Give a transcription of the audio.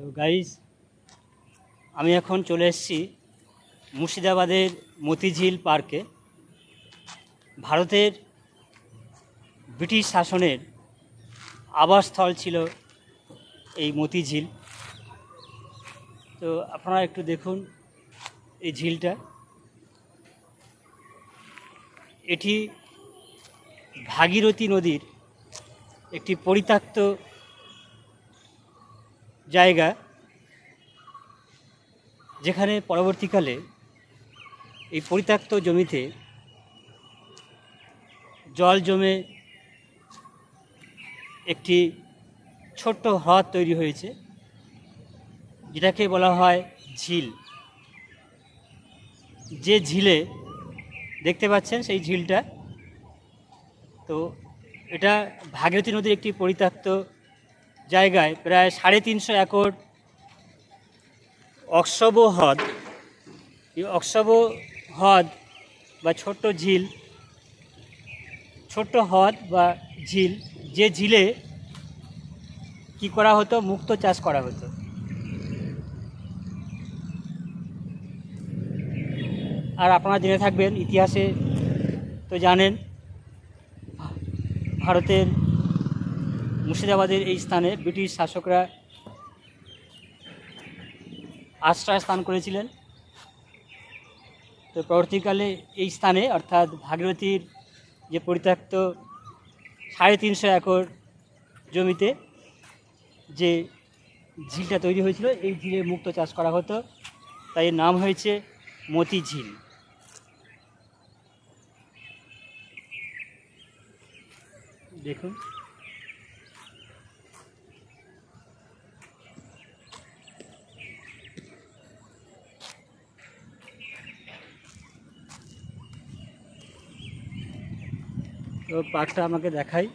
তো গাইজ আমি এখন চলে এসেছি মুর্শিদাবাদের মতিঝিল পার্কে। ভারতের ব্রিটিশ শাসনের আবাসস্থল ছিল এই মতিঝিল। তো আপনারা একটু দেখুন এই ঝিলটা। এটি ভাগীরথী নদীর একটি পরিত্যক্ত জায়গা যেখানে পরবর্তীকালে এই পরিত্যক্ত জমিতে জল জমে একটি ছোট্ট হ্রদ তৈরি হয়েছে, যেটাকে বলা হয় ঝিল। যে ঝিলে দেখতে পাচ্ছেন সেই ঝিলটা, তো এটা ভাগীরথী নদীর একটি পরিত্যক্ত জায়গায় প্রায় সাড়ে তিনশো একর অক্সব হ্রদ। এই অক্সব হ্রদ বা ছোট্ট ঝিল, ছোট্ট হ্রদ বা ঝিল, যে ঝিলে কি করা হতো? মুক্ত চাষ করা হতো। আর আপনারা জেনে থাকবেন, ইতিহাসে তো জানেন, ভারতের মুর্শিদাবাদের এই স্থানে ব্রিটিশ শাসকরা আশ্রয় স্থান করেছিলেন। তো পরবর্তীকালে এই স্থানে অর্থাৎ ভাগীরথীর যে পরিত্যক্ত সাড়ে তিনশো একর জমিতে যে ঝিলটা তৈরি হয়েছিল, এই ঝিলে মুক্ত চাষ করা হতো। তাই এর নাম হয়েছে মতি ঝিল। দেখুন। তো পার্কটা আমাকে দেখাই